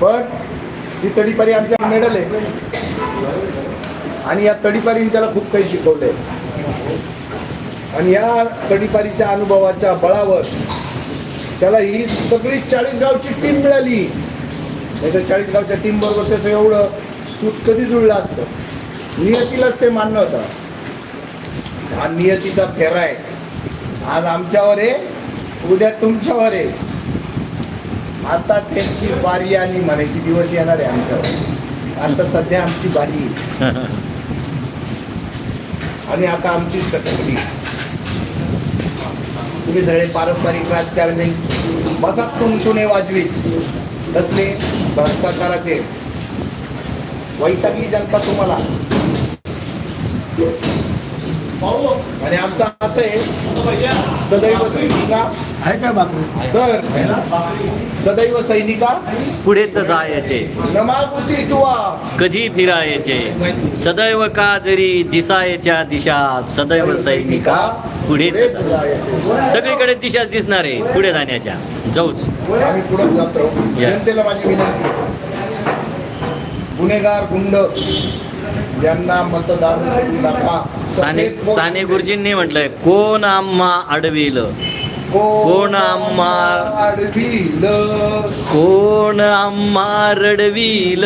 पण ती तडीपारी आमच्या मेडल आहे. आणि या तडीपारीने त्याला खूप काही शिकवलंय. आणि या तडीपारीच्या अनुभवाच्या बळावर त्याला ही सगळी चाळीस गावची टीम मिळाली. नाही तर चाळीस गावच्या टीम बरोबर त्याचं एवढं सूत कधी जुळलं असतं? नियतीलाच ते मान्य होतं. हा नियतीचा फेरा आहे. आज आमच्यावर आहे उद्या तुमच्यावर आहे. आता त्यांची बारी आणि म्हणायची दिवस येणार आहे आमच्यावर. आता सध्या आमची बारी. आणि आता आमची सटकली. तुम्ही सगळे पारंपरिक राजकारणी बसा तुमतुने वाजवी? कसले? भ्रष्टाचाराचे. वैतागली जनता तुम्हाला. आणि आमचं असं आहे सदैव सैनिका. आहे काय बापू? सर सदैव सैनिका. पुढेच जायचे. नमागुती तुवा. कधी फिरायचे? सदैव का जरी दिसायच्या दिशा सदैव सैनिका. पुढेच जायचे. सगळीकडे दिशा दिसणार. आहे पुढे जाण्याच्या. जाऊच. आम्ही पुढे जातो. Yes. जनतेला माझी विनंती. गुन्हेगार गुंड यांना मतदान नका. साने साने गुरुजींनी म्हटलंय कोण आम्हा अडविल? कोण आम्हा- आडवील कोण आम्हा रडविल?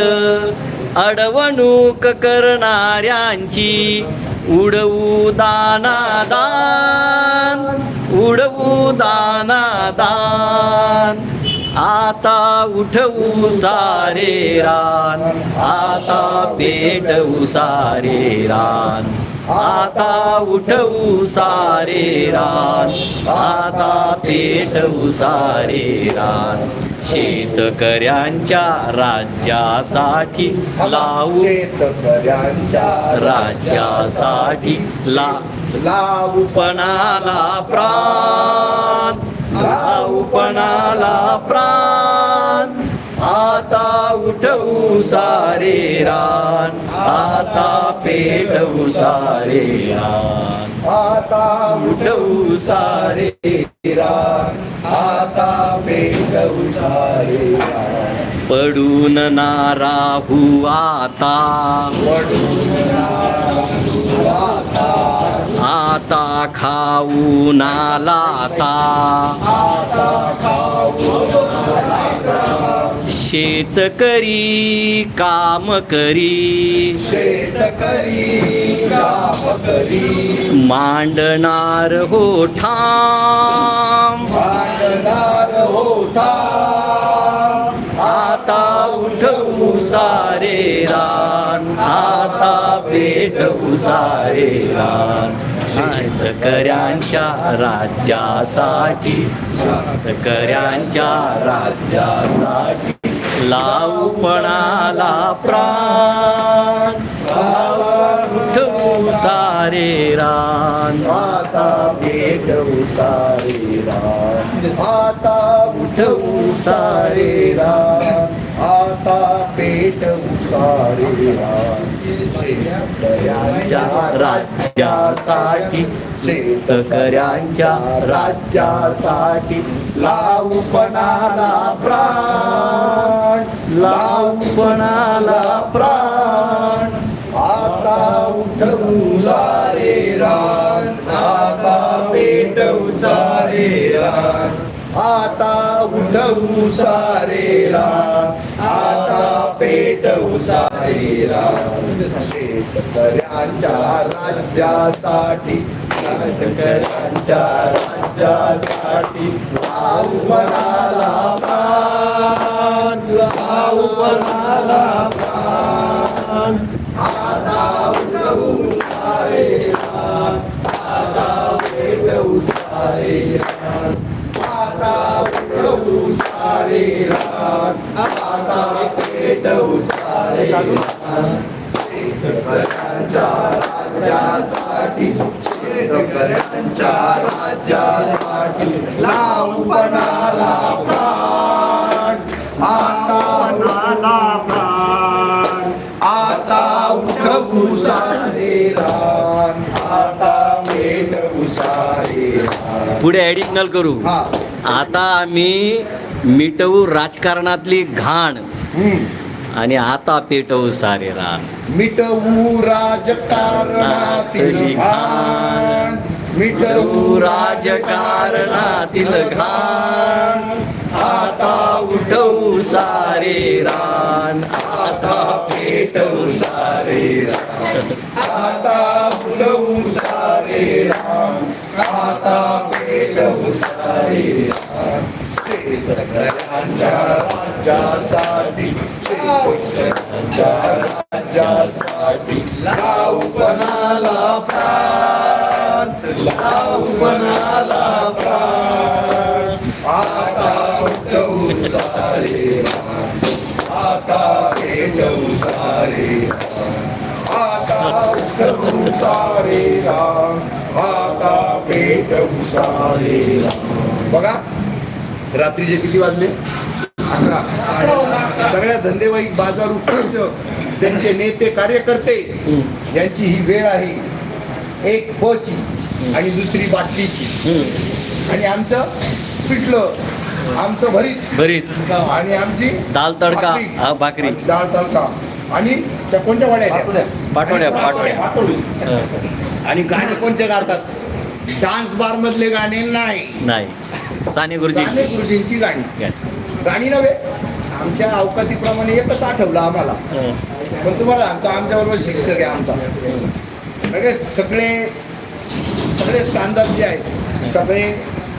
अडवणूक करणाऱ्यांची उडवू दानादान उडवू दानादान. आता उठवू सारे रान आता पेटवू सारे रान. आता उठवू सारे रान. आता पेटवू सारे रान. शेतकऱ्यांच्या राज्यासाठी लावू. शेतकऱ्यांच्या राज्यासाठी ला लावू पणाला प्राण. लावपणाला प्राण. आता उठवू सारे रान आता पेटवू सारे रान. आता उठवू सारे रान आता पेटवू सारे रान. पडून ना राहू आता. पडून राहू आता आता खाऊ ना लाता. आता खाऊ ना लाता. शेतकरी काम करी शेतकरी काम करी. मांडणार हो ठाम. हो आता उठवू सारे रान. आता पेटवू सारे रान. शेतकऱ्यांच्या राज्यासाठी शेतकऱ्यांच्या राज्यासाठी. लावू पणाला प्राण. उठवू सारे रान. आता पेटवू सारे रान. आता उठवू सारे रान. आता पेटवू सारे रान. शेतकऱ्यांच्या राज्यासाठी शेतकऱ्यांच्या राज्यासाठी लावू पणाला प्राण लावू पणाला प्राण. आता उठवू सारे रान आता पेटवू सारे रान. आता उठवू सारे रान आता पेटवू सारे रान शेतकऱ्यांच्या राज्यासाठी शेतकऱ्यांच्या राज्यासाठी लावू पणाला प्राण लावू पणाला प्राण. आता उठवू सारे रान आता सारे रान. आता उठवू सारे रान आता पेटवू सारे रान शेतकऱ्यांच्या राज्यासाठी शेतकऱ्यांच्या राज्यासाठी लावू पणाला प्राण आता आता उठवू सारे रान आता पेटवू सारे रान पुढे ॲडिशनल करू. हा. आता आम्ही मिटवू राजकारणातली घाण. हम्म. आणि आता पेटवू सारे रान. मिटवू राजकारणातील घाण. मिटवू राजकारणातील घाण. आता उठवू सारे रान. आता पेटवू सारे रान. आता उडवू सारे राम आता पेटवू सारे राम राज्यासाठी राज्यासाठी लावू पणाला प्राण पणाला प्राण आता उडवू सारे आता पेटवू सारे राम आता उठवू सारे राम आता पेटवू सारे राम बघा रात्रीचे किती वाजले? अकरा. सगळ्या धंदेवाईक बाजार उत्कृष्ट त्यांचे नेते कार्यकर्ते. यांची ही वेळ आहे. एक बची आणि दुसरी बाटलीची. आणि आमचं पिठलं आमचं भरीत. भरीत. आणि आमची दाल तडका भाकरी. हा डाळ तडका. आणि त्या कोणत्या वड्या पाटोड्या. हं. आणि गाणे कोणते गातात? डान्स बार मधले गाणे नाही. नाही. साने गुरुजी. साने गुरुजींची गाणी. गाणी. नव्हे आमच्या अवकातीप्रमाणे एकच आठवलं आम्हाला. हं. पण तुम्हाला सांगतो आमच्या बरोबर शिक्षक आहे आमचा. सगळे सगळे सगळे स्टांदाज जे आहेत सगळे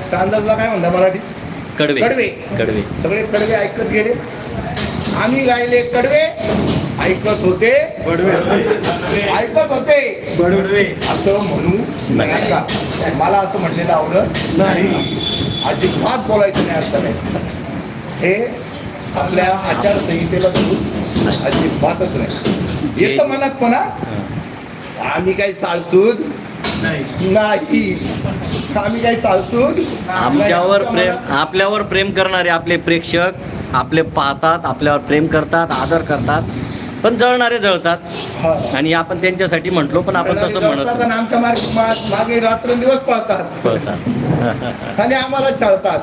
स्टांदाजला काय म्हणतात मराठीत? कडवे. कडवे. कडवे. सगळे कडवे ऐकत गेले. आम्ही गायले कडवे ऐकत होते? ऐकत होते? असं म्हणू नाही. नका. मला असं म्हटलेलं आवडत नाही. अजिबात बोलायचं नाही असं नाही. हे आपल्या आचारसंहितेला अजिबातच नाही. येतं मनात म्हणा. आम्ही काही साळसूद नाही. आम्ही काही साळसूद आमच्यावर प्रेम आपल्यावर प्रेम करणारे आपले प्रेक्षक आपले पाहतात आपल्यावर प्रेम करतात आदर करतात. पण जळणारे जळतात. आणि आपण त्यांच्यासाठी म्हटलो पण आपण तसं म्हणत आमच्या मागे रात्रंदिवस पळतात. पळतात. आणि आम्हाला छळतात?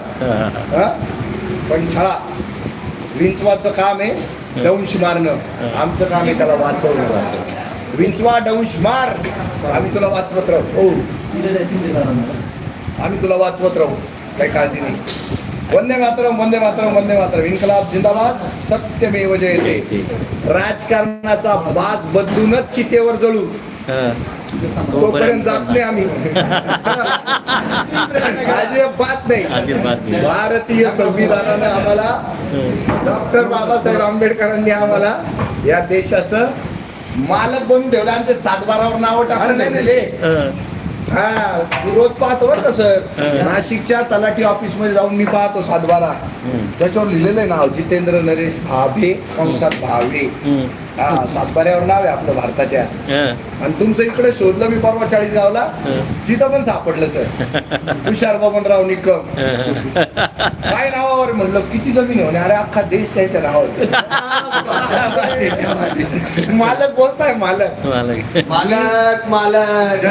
पण छळा. विंचवाचं काम आहे दंश मारणं. आमचं काम आहे त्याला वाचवणं. विंचवा दंश मार. आम्ही तुला वाचवत राहू. हो. आम्ही तुला वाचवत राहू. काही काळजी नाही. वंदे मातरम वंदे मातरम वंदे मातरम. इन्कलाब जिंदाबाद सत्यमेव जयते. राजकारणाचा बाज बदलूनच चितेवर जळू. तोपर्यंत जात नाही आम्ही. अजिबात नाही. भारतीय संविधानानं आम्हाला. डॉक्टर बाबासाहेब आंबेडकरांनी आम्हाला या देशाचं मालक बनून ठेवलं. आमचे सातबारावर नाव टाकून हं. मी रोज पाहतो बरं का सर. नाशिकच्या तलाठी ऑफिसमध्ये जाऊन मी पाहतो सातबारा. त्याच्यावर लिहिलेलं आहे नाव जितेंद्र नरेश भाभे कंसात भावे हं. हा सातबाऱ्यावर नाव आहे आपलं भारताच्या हं. आणि तुमचं इकडे शोधलं मी परवा चाळीस गावला हं. तिथं पण सापडलं सर तुषार बबनराव निकम हं. काय नावावर म्हणलं किती जमीन होणे अरे अख्खा देश त्याच्या नावावर मालक बोलताय मालक मला- मालक मालक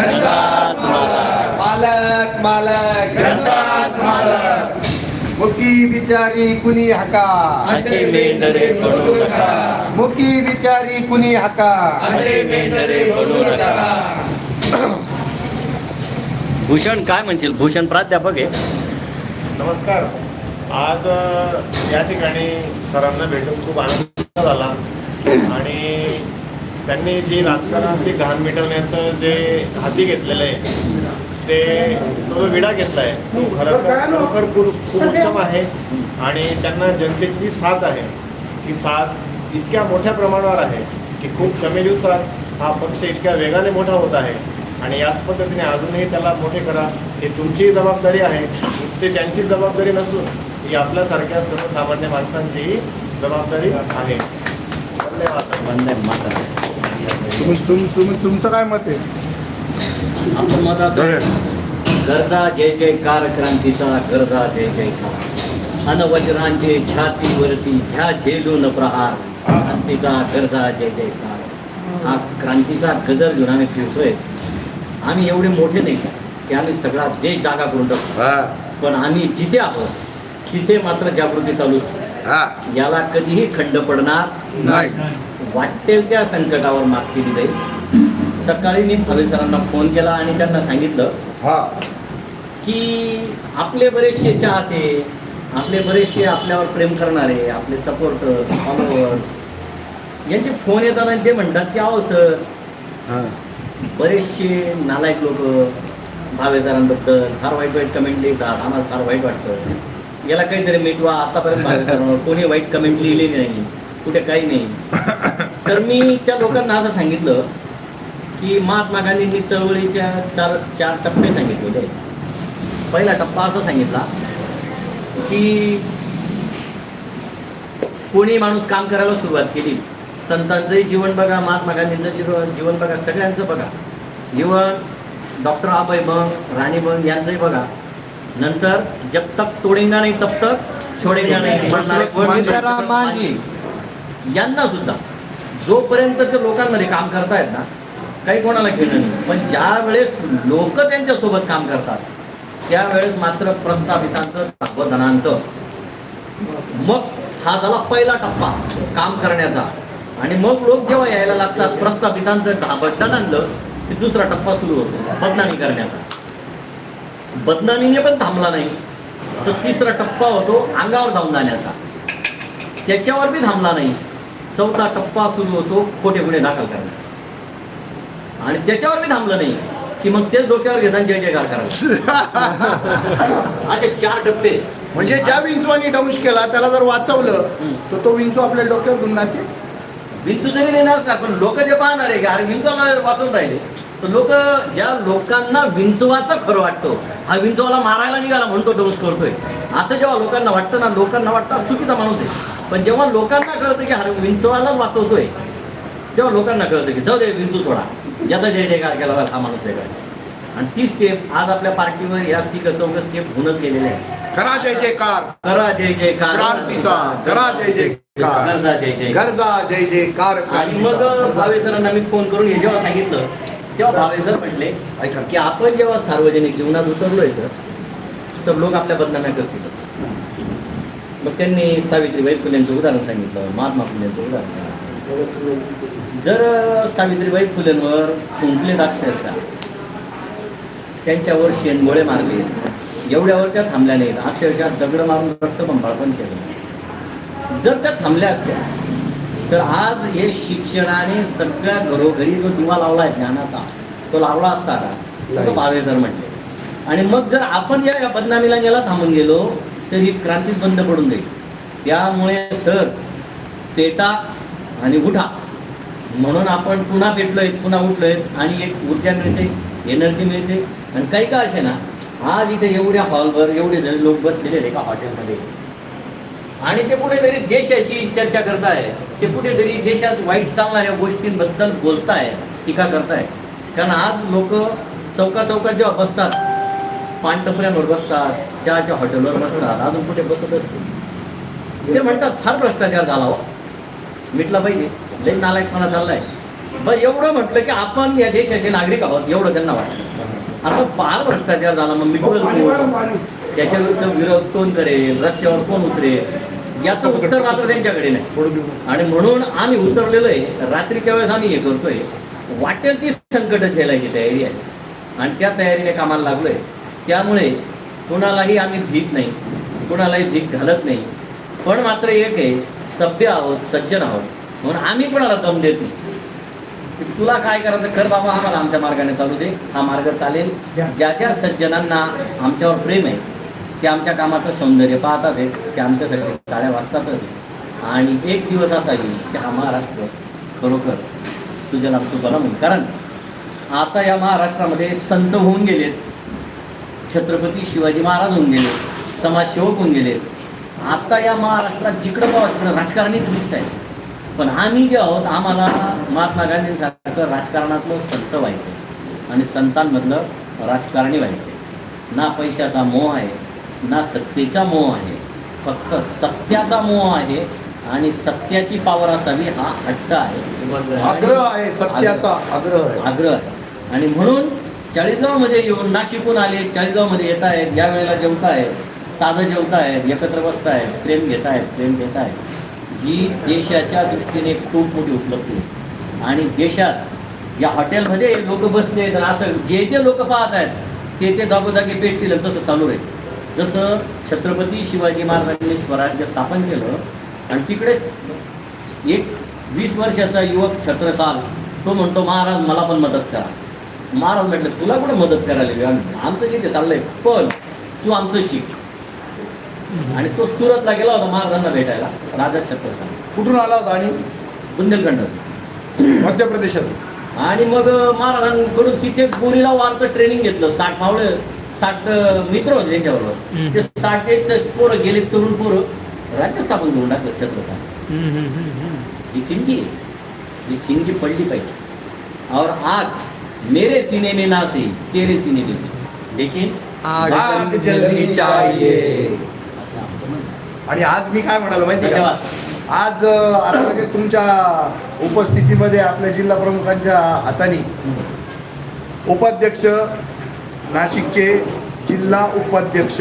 मालक. मालक मालक. मुकी बिचारी कुणी हका। असे मेंढरे बनू नका। मुकी बिचारी कुणी हका। असे मेंढरे बनू नका। भूषण काय म्हणशील? भूषण प्राध्यापक आहे. नमस्कार. आज या ठिकाणी सरांना भेटून खूप आनंद झाला. आणि त्यांनी जी राजकारणातली घाण मिटवण्याचं जे हाती घेतलेलं आहे ते तो जो विडा घेतला आहे तो खरं तर खरोखर खूप खूप उत्तम आहे. आणि त्यांना जनतेची साथ आहे. ती साथ इतक्या मोठ्या प्रमाणावर आहे की खूप कमी दिवसात हा पक्ष इतक्या वेगाने मोठा होत आहे. आणि याच पद्धतीने अजूनही त्याला मोठे करा. ही तुमची जबाबदारी आहे. ते त्यांची जबाबदारी नसून ही आपल्यासारख्या सर्वसामान्य माणसांचीही जबाबदारी आहे. धन्यवाद. वंदे मातरम. तुम्ही तुम- तुम्ही तुमचं काय मत आहे? आपलं मत असं गरजा जय जयकार क्रांतीचा गरजा जय जयकार अन वज्रांचे छातीवरती घ्या झेलून प्रहार. क्रांतीचा गरजा जय जयकार हा क्रांतीचा गजर घेऊन आम्ही फिरतोय. आम्ही एवढे मोठे नाही की आम्ही सगळा देश जागा करून टाकतो पण आम्ही जिथे आहोत तिथे मात्र जागृती चालूच ठेवू. हा. याला कधीही खंड पडणार नाही. वाटेल त्या संकटावर मात केली जाईल. सकाळी मी भावे सरांना फोन केला आणि त्यांना सांगितलं हा. की आपले बरेचसे चाहते आपले बरेचसे आपल्यावर प्रेम करणारे आपले सपोर्टर्स फॉलोअर्स यांचे फोन येतात आणि ते म्हणतात की अहो सर. हा. बरेचसे नालायक लोक भावे सरांबद्दल फार वाईट वाईट कमेंट लिहितात आम्हाला फार वाईट वाटतं. याला काहीतरी मिटवा आतापर्यंत भावे सरांवर कोणी वाईट कमेंट लिहिलेली नाही कुठे काही नाही. तर मी त्या लोकांना असं सांगितलं की महात्मा गांधींनी चळवळीच्या चार चार टप्पे सांगितलेले आहेत. पहिला टप्पा असा सांगितला की कोणी माणूस काम करायला सुरुवात केली संतांचंही जीवन बघा महात्मा गांधींचं जीवन जीवन बघा सगळ्यांचं बघा. इवन डॉक्टर आबाई बंग राणी बंग यांचंही बघा. नंतर जब तक तोडेंगा नाही. तब तक छोडेंगा नाही. यांना सुद्धा. जोपर्यंत ते लोकांमध्ये काम करतायत ना काही कोणाला घेणं नाही. पण ज्या वेळेस लोक त्यांच्यासोबत काम करतात त्यावेळेस मात्र प्रस्थापितांचं तत्वधनांत मग हा झाला पहिला टप्पा काम करण्याचा. आणि मग लोक जेव्हा यायला लागतात प्रस्थापितांचं ढाबटण आणलं की दुसरा टप्पा सुरू होतो बदनामी करण्याचा. बदनामीने पण थांबला नाही तर तिसरा टप्पा होतो अंगावर धावून जाण्याचा. त्याच्यावर बी थांबला नाही. चौथा टप्पा सुरू होतो खोटे गुन्हे दाखल करण्याचा. आणि त्याच्यावर बी थांबलं नाही की मग तेच डोक्यावर घेतात जय जयकार करायचा असे चार टप्पे. म्हणजे ज्या विंचवानी दंश केला त्याला जर वाचवलं. तर तो विंचू आपल्या डोक्यावर गुन्हाचे विंचू जरी नाही नसणार पण लोक जे पाहणार आहे की अरे विंचवाला वाचून राहिले तर लोक ज्या लोकांना विंचवाचं खरं वाटतं हा विंचवाला मारायला निघाला म्हणतो दंश करतोय. असं जेव्हा लोकांना वाटतं ना लोकांना वाटतं चुकीचा माणूस आहे. पण जेव्हा लोकांना कळतं की हा विंचवालाच वाचवतोय तेव्हा लोकांना कळतं की जाऊ दे विंचू सोडा. ज्याचा जय जयकार केला हा माणूस वेगळा. आणि ती स्टेप आज आपल्या पार्टीवर या तिघ चौघ स्टेप होऊनच गेलेले आहे करा जय जयकार. करा जय जयकार. क्रांतीचा करा जय जयकार. गरजा जय जय गरजा जय जयकार आणि मग भावे सरांना मी फोन करून हे जेव्हा सांगितलं तेव्हा भावे सर म्हटले ऐका. की आपण जेव्हा सार्वजनिक जीवनात उतरलोय सर तर लोक आपल्या बदनाम्या करतीलच. मग त्यांनी सावित्रीबाई फुलेंचं उदाहरण सांगितलं महात्मा फुलेंचं उदाहरण सांगितलं. जर सावित्रीबाई फुलेंवर फुंकले अक्षरशः त्यांच्यावर शेणगोळे मारले एवढ्यावर त्या थांबल्या नाहीत. अक्षरशः दगड मारून रक्त पण केलं. जर त्या थांबल्या असत्या तर आज हे शिक्षणाने सगळ्या घरोघरी जो दिवा लावला आहे ज्ञानाचा तो लावला असता का? असं भावे सर म्हटले आणि मग जर आपण या या बदनामीला याला थांबून गेलो तर ही क्रांतीच बंद पडून जाईल. त्यामुळे सर पेटा आणि उठा. म्हणून आपण पुन्हा पेटलोय पुन्हा उठलोय आणि एक ऊर्जा मिळते एनर्जी मिळते. आणि काही का असे ना आज इथे एवढ्या हॉलवर एवढे जण लोक बसलेले एका हॉटेलमध्ये आणि ते कुठेतरी देशाची चर्चा करताय. ते कुठेतरी देशात वाईट चालणाऱ्या गोष्टींबद्दल बोलताय टीका करताय. कारण आज लोक चौका चौकात जेव्हा बसतात पानटपऱ्यांवर बसतात चहाच्या हॉटेलवर बसतात अजून कुठे बसत असतील. ते म्हणतात फार भ्रष्टाचार झाला हो. मिटला पाहिजे. लई नालायकपणा चाललाय. बरं एवढं म्हटलं की आपण या देशाचे नागरिक आहोत एवढं त्यांना वाटतं. आता फार भ्रष्टाचार झाला मग मिटवल कोण त्याच्या विरुद्ध विरोध कोण करेल रस्त्यावर कोण उतरेल? याचं उत्तर मात्र त्यांच्याकडे नाही. आणि म्हणून आम्ही उतरलेलो आहे. रात्रीच्या वेळेस आम्ही हे करतोय. वाटेल ती संकट झेलायची तयारी आहे. आणि त्या तयारीने कामाला लागलोय. त्यामुळे कुणालाही आम्ही भीक नाही. कुणालाही भीक घालत नाही. पण मात्र एक आहे सभ्य आहोत सज्जन आहोत. म्हणून आम्ही कोणाला दम देत तुला काय करायचं? कर बाबा आम्हाला आमच्या मार्गाने चालू दे. हा मार्ग चालेल. ज्या ज्या सज्जनांना आमच्यावर प्रेम आहे ते आमच्या कामाचं सौंदर्य पाहतात ते आमच्यासाठी टाळ्या वाजतातच आहे. आणि एक दिवस असा येईल की हा महाराष्ट्र खरोखर सुजलाम सुफलाम होईल. कारण आता या महाराष्ट्रामध्ये संत होऊन गेलेत. छत्रपती शिवाजी महाराज होऊन गेले समाजसेवक होऊन गेलेत. आता या महाराष्ट्रात जिकडं पाहा तिकडं राजकारणीच दिसत आहे पण आम्ही जे आहोत आम्हाला महात्मा गांधींसारखं राजकारणातलं संत व्हायचं आणि संतांमधलं राजकारणी व्हायचं ना पैशाचा मोह आहे ना सत्तेचा मोह आहे. फक्त सत्याचा मोह आहे आणि सत्याची पावर असावी हा हट्ट आहे. आग्रह आहे सत्याचा आग्रह आहे. आग्रह आहे. आणि म्हणून चाळीसगावमध्ये येऊन नाशिकहून आले चाळीसगावमध्ये येत आहेत या वेळेला जेवत आहेत साधं जेवतायत एकत्र बसतायत प्रेम घेतायत प्रेम घेतायत ही देशाच्या दृष्टीने खूप मोठी उपलब्धी आहे. आणि देशात या हॉटेलमध्ये लोक बसले तर असं जे जे लोक पाहत आहेत ते ते जागोजागी पेटतील आणि तसं चालू आहे जसं छत्रपती शिवाजी महाराजांनी स्वराज्य स्थापन केलं आणि तिकडे एक वीस वर्षाचा युवक छत्रसाल तो म्हणतो महाराज मला पण मदत करा. महाराज म्हटलं तुला कुठे मदत करायला आम्ही आमचं जिथे चाललंय पण तू आमचं शिक. आणि तो सुरतला गेला होता महाराजांना भेटायला राजा छत्रसाल कुठून आला होता आणि? बुंदेलखंड मध्य प्रदेशात आणि मग महाराजांकडून तिथे गोरीला वारचं ट्रेनिंग घेतलं. साठ मावळे साठ अं, मित्र होते त्यांच्याबरोबर. ते साठ एकसष्ट पोरं गेले तरुण पोरं राज्य स्थापन करून टाकलं छत्रसाल ही आहे. ही चिंगी पडली पाहिजे. और आग मेरे सीने में ना से तेरे सीने में से लेकिन आग जलनी चाहिए असं आमचं म्हणणं आहे. आणि आज मी काय म्हणालो माहिती का? आज आता म्हणजे तुमच्या उपस्थितीमध्ये आपल्या जिल्हा प्रमुखांच्या हाताने उपाध्यक्ष नाशिकचे जिल्हा उपाध्यक्ष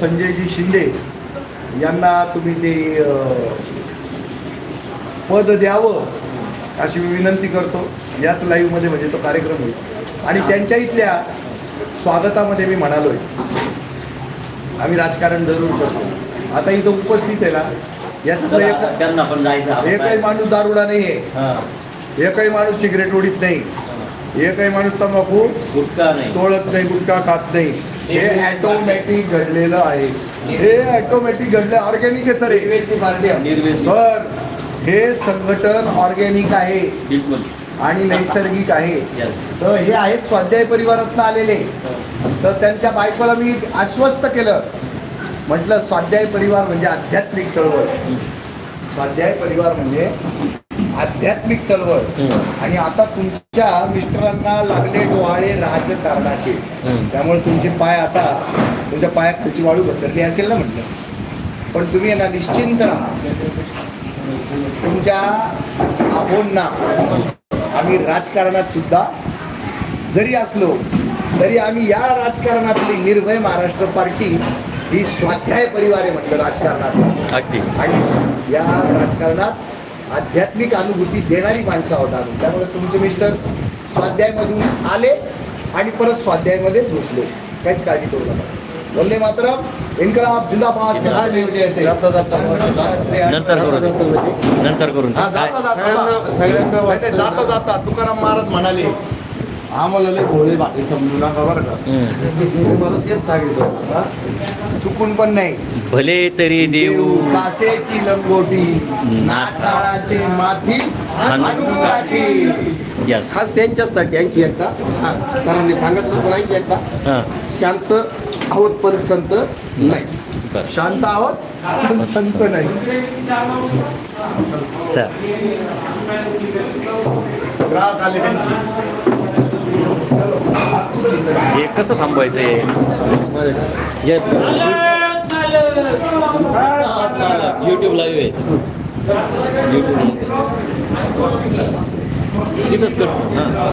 संजयजी शिंदे यांना तुम्ही ते पद द्यावं अशी मी विनंती करतो. याच लाईव्हमध्ये म्हणजे तो कार्यक्रम होईल. आणि त्यांच्या इथल्या स्वागतामध्ये मी म्हणालोय. आम्ही राजकारण जरूर करतो. आता इथं उपस्थित आहे ना याच्यातलं एक त्यांना पण जायचं आपण एकही बाहेर. माणूस दारुडा नाहीये. हा. एकही माणूस सिगरेट ओढीत नाही. एकही माणूस तंबाखू गुटखा नाही. चोळत नाही गुटखा खात नाही. हे ऑटोमॅटिक घडलेलं आहे. हे. ऑटोमॅटिक घडलं ऑर्गॅनिक आहे सर हे. सर हे संघटन ऑर्गॅनिक आहे. बिलकुल. आणि नैसर्गिक आहे. तर हे आहेत स्वाध्याय परिवारातनं आलेले. तर त्यांच्या बायकोला मी आश्वस्त केलं. म्हटलं स्वाध्याय परिवार म्हणजे आध्यात्मिक चळवळ. स्वाध्याय परिवार म्हणजे आध्यात्मिक चळवळ. आणि आता तुमच्या मिस्टरांना लागले डोहाळे राजकारणाचे. त्यामुळे तुमचे पाय आता तुमच्या पायाखालची वाळू घसरली असेल ना म्हटलं. पण तुम्ही यांना निश्चिंत राहा. तुमच्या आहोंना आम्ही राजकारणात सुद्धा जरी असलो तरी आम्ही या राजकारणातली निर्भय महाराष्ट्र पार्टी ही स्वाध्याय परिवार आहे म्हटलं राजकारणातला. अगदी. आणि या राजकारणात आध्यात्मिक अनुभूती देणारी माणसं आहोत आम्ही. त्यामुळे तुमचे मिस्टर स्वाध्यायमधून आले आणि परत स्वाध्यायमध्येच घुसले. काहीच काळजी करू नका. वंदे मातरम. इन्कलाब जिंदाबाद. सहाय येते नंतर करू नंतर करून जाता जाता. सगळ्यांना- जाता जाता. तुकाराम महाराज म्हणाले आम्हाला लय भोळे बाकी समजू नका बरं का. मी मला तेच सांगितलं? चुकून पण नाही. भले तरी देऊ. कासेची लंगोटी नाठाळाचे माथी खास त्यांच्याचसाठी आणखी एकदा सरांनी सांगितलं पण आणखी एकदा. शांत आहोत पण संत नाही. शांत आहोत पण संत नाही. चल. ग्राहक आले त्यांची. हे कसं थांबवायचं हे? युट्यूब लाईव्ह आहे. युट्यूब तिथंच करतो. हां.